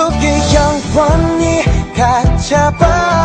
속에 영원히 갇혀봐.